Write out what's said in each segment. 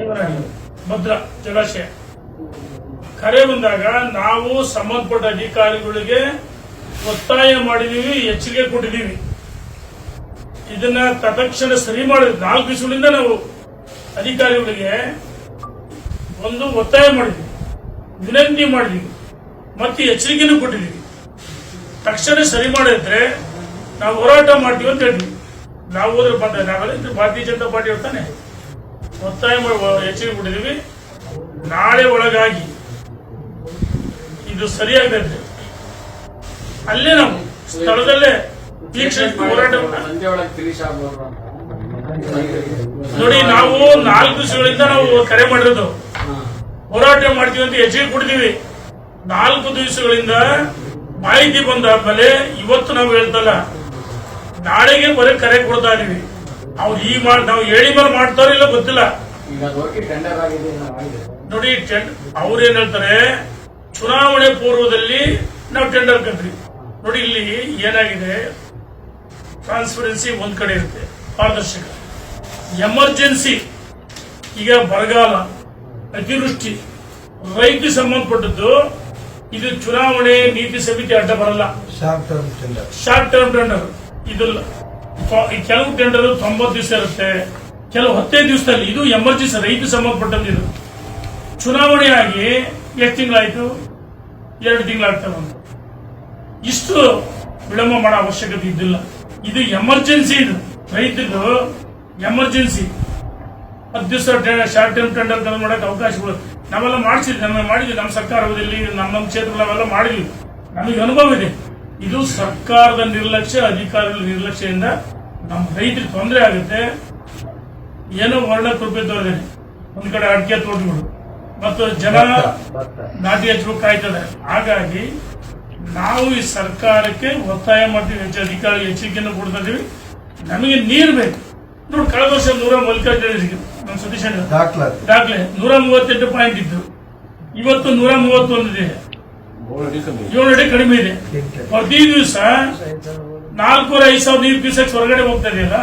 ಹರಿವನಹಳ್ಳಿ ಭದ್ರ ಜಲಾಶಯ. ಕರೆ ಬಂದಾಗ ನಾವು ಸಂಬಂಧಪಟ್ಟ ಅಧಿಕಾರಿಗಳಿಗೆ ಒತ್ತಾಯ ಮಾಡಿದೀವಿ ಎಚ್ಚರಿಕೆ ಕೊಟ್ಟಿದ್ದೀವಿ. ಇದನ್ನ ತತ್ಕ್ಷಣ ಸರಿ ಮಾಡಿದ್ವಿ ನಾಲ್ಕು ದಿವಸಗಳಿಂದ ನಾವು ಅಧಿಕಾರಿಗಳಿಗೆ ಒಂದು ಒತ್ತಾಯ ಮಾಡಿದ್ವಿ ವಿನಂತಿ ಮಾಡಿದ್ವಿ ಮತ್ತೆ ಎಚ್ಚರಿಕೆನೂ ಕೊಟ್ಟಿದ್ದೀವಿ. ತಕ್ಷಣ ಸರಿ ಮಾಡಿದ್ರೆ ನಾವು ಹೋರಾಟ ಮಾಡ್ತೀವಿ ಅಂತ ಹೇಳಿದ್ವಿ. ನಾವು ಹೋದ್ರೆ ಬಂದ ನಾವೆಲ್ಲ ಭಾರತೀಯ ಜನತಾ ಪಾರ್ಟಿ ಇರ್ತಾನೆ ಒತ್ತಾಯ ಎಚ್ಚರಿಕೆ ಕೊಟ್ಟಿದ್ದೀವಿ. ನಾಳೆ ಒಳಗಾಗಿ ಇದು ಸರಿಯಾಗದಂತೆ ಅಲ್ಲೇ ನಾವು ಸ್ಥಳದಲ್ಲೇ ನೋಡಿ, ನಾವು ನಾಲ್ಕು ದಿವಸಗಳಿಂದ ನಾವು ಕರೆ ಮಾಡಿರೋದು. ಹೋರಾಟ ಮಾಡ್ತೀವಿ ಅಂತ ಎಚ್ಚರಿಕೆ ಕೊಡ್ತೀವಿ ನಾಲ್ಕು ದಿವಸಗಳಿಂದ ಮಾಹಿತಿ ಬಂದ ಮೇಲೆ ಇವತ್ತು ನಾವು ಹೇಳ್ತಲ್ಲ, ನಾಳೆಗೆ ಬರೀ ಕರೆ ಕೊಡ್ತಾ ಇದೀವಿ. ಅವ್ರು ಈ ಮಾಡಿ ನಾವು ಹೇಳಿ ಮೇಲೆ ಮಾಡ್ತಾರೋ ಇಲ್ಲ ಗೊತ್ತಿಲ್ಲ. ಈಗ ಅದು ಟೆಂಡರ್ ಆಗಿದೆ ನಾವು ನೋಡಿ ಅವ್ರ ಅವ್ರೇನ್ ಹೇಳ್ತಾರೆ? ಚುನಾವಣೆ ಪೂರ್ವದಲ್ಲಿ ನಾವು ಟೆಂಡರ್ ಕರ್ತೀವಿ ನೋಡಿ ಇಲ್ಲಿ ಏನಾಗಿದೆ? ಟ್ರಾನ್ಸ್ಪರೆನ್ಸಿ ಒಂದ್ ಕಡೆ ಇರುತ್ತೆ. ಪಾರದರ್ಶಕ. ಎಮರ್ಜೆನ್ಸಿ ಈಗ ಬರಗಾಲ ಅತಿವೃಷ್ಟಿ. ರೈತ ಸಂಬಂಧಪಟ್ಟದ್ದು ಇದು ಚುನಾವಣೆ ನೀತಿ ಸಮಿತಿ ಅಡ್ಡ ಬರಲ್ಲ. Short term tender short term tender ಇದಲ್ಲ. ಕೆಲವು ಟೆಂಡರ್ ತೊಂಬತ್ತು ದಿವಸ ಇರುತ್ತೆ. ಕೆಲವು ಹತ್ತೈದು ದಿವಸದಲ್ಲಿ, ಇದು ಎಮರ್ಜೆನ್ಸಿ, ರೈತ ಸಂಬಂಧಪಟ್ಟದ್ದು ಇದು ಚುನಾವಣೆ ಆಗಿ ಎಷ್ಟು ತಿಂಗಳಾಯ್ತು? ಎರಡು ತಿಂಗಳಾಗ್ತದೆ ಇಷ್ಟು ವಿಳಂಬ ಮಾಡೋ ಅವಶ್ಯಕತೆ ಇದ್ದಿಲ್ಲ. ಇದು ಎಮರ್ಜೆನ್ಸಿ ಇದು. ರೈತರು ಎಮರ್ಜೆನ್ಸಿ. ಹತ್ತು ದಿವಸ ಶಾರ್ಟ್ ಟರ್ಮ್ ಟೆಂಡರ್ ತಂದು ಮಾಡಕ್ಕೆ ಅವಕಾಶಗಳು. ನಾವೆಲ್ಲ ಮಾಡಿಸಿದ್ವಿ ನಮ್ಮ ಮಾಡಿದ್ವಿ. ನಮ್ಮ ಸರ್ಕಾರದಲ್ಲಿ ನಮ್ಮ ನಮ್ಮ ಕ್ಷೇತ್ರ ನಾವೆಲ್ಲ ಮಾಡಿದ್ವಿ. ನಮಗೆ ಅನುಭವ ಇದೆ. ಇದು ಸರ್ಕಾರದ ನಿರ್ಲಕ್ಷ್ಯ, ಅಧಿಕಾರಿಗಳ ನಿರ್ಲಕ್ಷ್ಯದಿಂದ ನಮ್ಮ ರೈತರಿಗೆ ತೊಂದರೆ ಆಗುತ್ತೆ ಏನೋ ವರ್ಣ ಕೃಪೆ ತೋರಿದ್ದೇನೆ ಒಂದ್ ಕಡೆ ಅಡಿಕೆ ತೋಟಗಳು ಮತ್ತು ಜನ ನಾಟಿ ಹೆಚ್ಚು ಕಾಯ್ತದೆ. ಹಾಗಾಗಿ ನಾವು ಈ ಸರ್ಕಾರಕ್ಕೆ ಒತ್ತಾಯ ಮಾಡ್ತೀವಿ ಹೆಚ್ಚು ಅಧಿಕಾರಿ ಎಚ್ಚರಿಕೆಯನ್ನು ಕೊಡ್ತಾ ಇದೀವಿ. ನಮಗೆ ನೀರು ಬೇಕು. ನೋಡಿ ಕಳೆದ ವರ್ಷ ನೂರ ಮಲ್ಲಿಕಾರ್ಜುನ ನಮ್ಮ ಸತೀಶ್ ದಾಖಲೆ. ನೂರ ಮೂವತ್ತೆಂಟು ಪಾಯಿಂಟ್ ಇದ್ದು ಇವತ್ತು ನೂರ ಮೂವತ್ತೊಂದು ಇದೆ. ಏಳು ಅಡಿ ಕಡಿಮೆ ಇದೆ. ಪ್ರತಿ ದಿವಸ ನಾಲ್ಕೂವರೆ ಐದು ಸಾವಿರ ನೀರು ಕ್ಯೂಸೆಕ್ಸ್ ಹೊರಗಡೆ ಹೋಗ್ತಾ ಇದೆಯಲ್ಲ?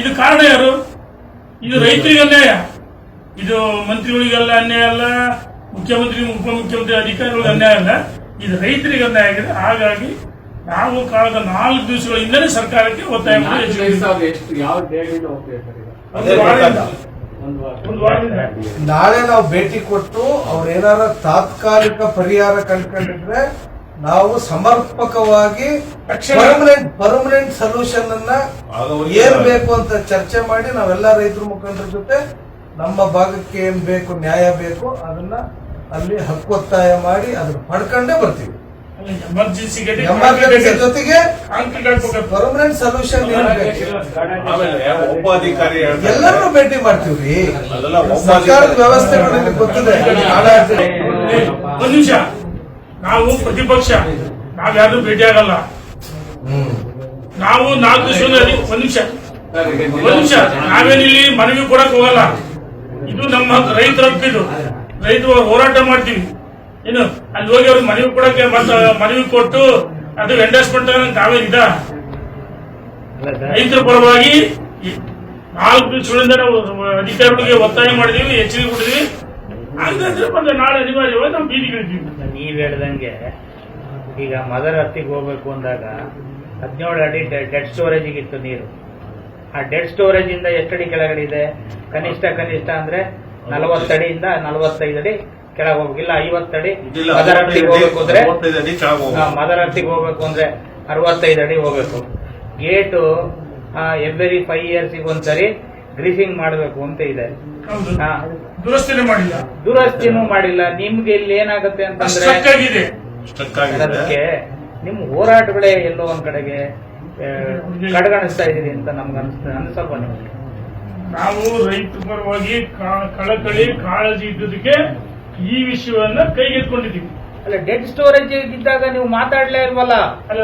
ಇದು ಕಾರಣ ಯಾರು? ಇದು ರೈತರಿಗೆ ಅನ್ಯಾಯ? ಇದು ಮಂತ್ರಿಗಳಿಗೆಲ್ಲ ಅನ್ಯಾಯ ಅಲ್ಲ ಮುಖ್ಯಮಂತ್ರಿ ಉಪಮುಖ್ಯಮಂತ್ರಿ ಅಧಿಕಾರಿಗಳಿಗೆ ಅನ್ಯಾಯ ಅಲ್ಲ. ಇದು ರೈತರಿಗೆ ಅನ್ಯಾಯ ಆಗಿದೆ ಹಾಗಾಗಿ ನಾವು ಕಳೆದ ನಾಲ್ಕು ದಿವಸಗಳಿಂದಲೇ ಸರ್ಕಾರಕ್ಕೆ ಒತ್ತಾಯ ನಾಳೆ ನಾವು ಭೇಟಿ ಕೊಟ್ಟು ಅವ್ರೇನಾರ ತಾತ್ಕಾಲಿಕ ಪರಿಹಾರ ಕಂಡ್ಕೊಂಡಿದ್ರೆ ನಾವು ಸಮರ್ಪಕವಾಗಿ ಪರ್ಮನೆಂಟ್ ಪರ್ಮನೆಂಟ್ ಸೊಲ್ಯೂಷನ್ ಅನ್ನ ಏನ್ ಬೇಕು ಅಂತ ಚರ್ಚೆ ಮಾಡಿ ನಾವೆಲ್ಲ ರೈತರ ಮುಖಂಡರ ಜೊತೆ ನಮ್ಮ ಭಾಗಕ್ಕೆ ಏನ್ ಬೇಕು ನ್ಯಾಯ ಬೇಕು ಅದನ್ನ ಅಲ್ಲಿ ಹಕ್ಕೊತ್ತಾಯ ಮಾಡಿ ಅದನ್ನ ಪಡ್ಕೊಂಡೇ ಬರ್ತೀವಿ ಎಮರ್ಜೆನ್ಸಿ ಜೊತೆಗೆ ಪರ್ಮನೆಂಟ್ ಸೊಲ್ಯೂಷನ್ ಒಬ್ಬ ಅಧಿಕಾರಿ ಭೇಟಿ ಮಾಡ್ತೀವಿ ಸರ್ಕಾರದ ವ್ಯವಸ್ಥೆಗಳು ಗೊತ್ತಿದೆ ಒಂದ್ ನಿಮಿಷ ನಾವು ಪ್ರತಿಪಕ್ಷ, ನಾವ್ ಯಾರು ಭೇಟಿ ಆಗಲ್ಲ. ನಾವು ನಾಲ್ಕು ದಿವಸ ಒಂದ್ ನಿಮಿಷ. ಒಂದ್ ನಿಮಿಷ, ನಾವೇನಿಲ್ಲಿ ಮನವಿ ಕೊಡಕ್ ಹೋಗಲ್ಲ. ಇದು ನಮ್ಮ ರೈತರ ಹಕ್ಕಿದು ರೈತರು ಹೋರಾಟ ಮಾಡ್ತೀವಿ. ಏನು ಅಲ್ಲಿ ಹೋಗಿ ಅವ್ರಿಗೆ ಮನವಿ ಕೊಡಕ್ಕೆ ಮನವಿ ಕೊಟ್ಟು ಅದು ಎಂಡರ್ಸ್ಮೆಂಟ್ ತಾವೇನಿದ ರೈತರ ಪರವಾಗಿ ನಾಲ್ಕು ದಿವಸಗಳಿಂದ ನಾವು ಅಧಿಕಾರಿಗಳಿಗೆ ಒತ್ತಾಯ ಮಾಡಿದೀವಿ, ಎಚ್ಚರಿಕೆ ಕೊಟ್ಟಿದೀವಿ. ಹಾಗಾದ್ರೆ ಮತ್ತೆ ನಾಳೆ ಅನಿವಾರ್ಯವಾಗಿ ನಾವು ಹೇಳ್ದಂಗೆ ಈಗ ಮದರ್ ಹತ್ತಿಗೆ ಹೋಗ್ಬೇಕು ಅಂದಾಗ ಹದಿನೇಳು ಅಡಿ ಡೆಡ್ ಸ್ಟೋರೇಜ್ ಇತ್ತು ನೀರು. ಆ ಡೆಡ್ ಸ್ಟೋರೇಜ್ ಇಂದ ಎಷ್ಟಡಿ ಕೆಳಗಡೆ ಇದೆ? ಕನಿಷ್ಠ ಕನಿಷ್ಠ ಅಂದ್ರೆ ನಲವತ್ತಡಿಯಿಂದ ನಲವತ್ತೈದು ಅಡಿ ಕೆಳಗೆ ಹೋಗಿಲ್ಲ ಐವತ್ತಡಿ ಮದರ್ ಹತ್ತಿಗೆ ಹೋಗ್ಬೇಕು ಅಂದ್ರೆ. ಮದರ್ ಹತ್ತಿಗೆ ಹೋಗ್ಬೇಕು ಅಂದ್ರೆ ಅರವತ್ತೈದು ಅಡಿ ಹೋಗ್ಬೇಕು. ಗೇಟು ಎವ್ರಿ ಫೈವ್ ಇಯರ್ಸ್ ಒಂದ್ಸರಿ ಗ್ರೀಸಿಂಗ್ ಮಾಡಬೇಕು ಅಂತ ಇದೆ. ದುರಸ್ತಿನೇ ಮಾಡಿಲ್ಲ. ದುರಸ್ತಿನೂ ಮಾಡಿಲ್ಲ. ನಿಮ್ಗೆ ಇಲ್ಲಿ ಏನಾಗುತ್ತೆ ಅಂತಂದ್ರೆ ಸ್ಟ್ರಕ್ ಆಗಿದೆ ಸ್ಟಕ್ ಆಗಿದೆ ಅದಕ್ಕೆ ನಿಮ್ ಹೋರಾಟಗಳೇ ಎಲ್ಲೋ ಒಂದ್ ಕಡೆಗೆ ಆ, ಕಡೆಗಣಿಸ್ತಾ ಇದೀರಿ ಅಂತ ನಮ್ಗೆ ಅನಿಸ್ತದೆ ಅನ್ಸಲ್ವ ನಿಮ್ಗೆ? ನಾವು ರೈತ ಪರವಾಗಿ ಕಾ- ಕಳಕಳಿ ಕಾಳಜಿ ಇದ್ದದಕ್ಕೆ ಈ ವಿಷಯವನ್ನ ಕೈಗೆತ್ಕೊಂಡಿದ್ದೀವಿ ಅಲ್ಲ ಡೆಡ್ ಸ್ಟೋರೇಜ್ ಇದ್ದಾಗ ನೀವು ಮಾತಾಡ್ಲೇ ಇಲ್ವಲ್ಲ? ಅಲ್ಲ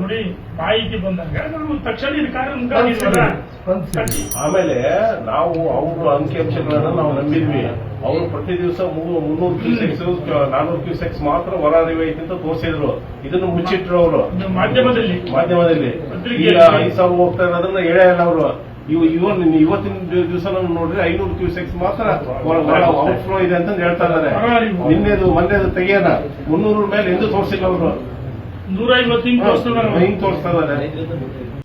ನೋಡಿ ಮಾಹಿತಿ ಬಂದಾಗ ನಾವು ತಕ್ಷಣ ಇದು ಕಾರ್ಯ ಆಮೇಲೆ ನಾವು ಅವ್ರ ಅಂಕಿಅಂಶಗಳನ್ನ ನಾವು ನಂಬಿದ್ವಿ. ಅವರು ಪ್ರತಿ ದಿವಸ ಮುನ್ನೂರು ಕ್ಯೂಸೆಕ್ಸ್ ನಾನೂರು ಕ್ಯೂಸೆಕ್ಸ್ ಮಾತ್ರ ಹೊರ ಐತೆ ಅಂತ ತೋರಿಸಿದ್ರು. ಇದನ್ನು ಮುಚ್ಚಿಟ್ರು ಅವರು. ಮಾಧ್ಯಮದಲ್ಲಿ. ಮಾಧ್ಯಮದಲ್ಲಿ. ಈಗ ಐದು ಸಾವಿರ ಹೋಗ್ತಾ ಇರೋದನ್ನ ಹೇಳೇ ಇಲ್ಲ ಅವರು. ಇವು ಇವನ್ ಇವತ್ತಿನ ದಿವಸ ನೋಡಿದ್ರೆ ಐನೂರು ಕ್ಯೂಸೆಕ್ಸ್ ಮಾತ್ರ ಔಟ್ಫ್ಲೋ ಇದೆ ಅಂತ ಹೇಳ್ತಾ ಇದ್ದಾರೆ. ನಿನ್ನೆದು ಮೊನ್ನೆದು ತೆಗಿಯೋಣ. ಮುನ್ನೂರ ಮೇಲೆ ಎಂದು ತೋರಿಸಿಲ್ಲ ಅವರು. ನೂರ ಐವತ್ತು ಹಿಂಗ್ ತೋರಿಸ್ತದೆ ಹಿಂಗ್ ತೋರಿಸ್ತಾ ಇದ್ದಾರೆ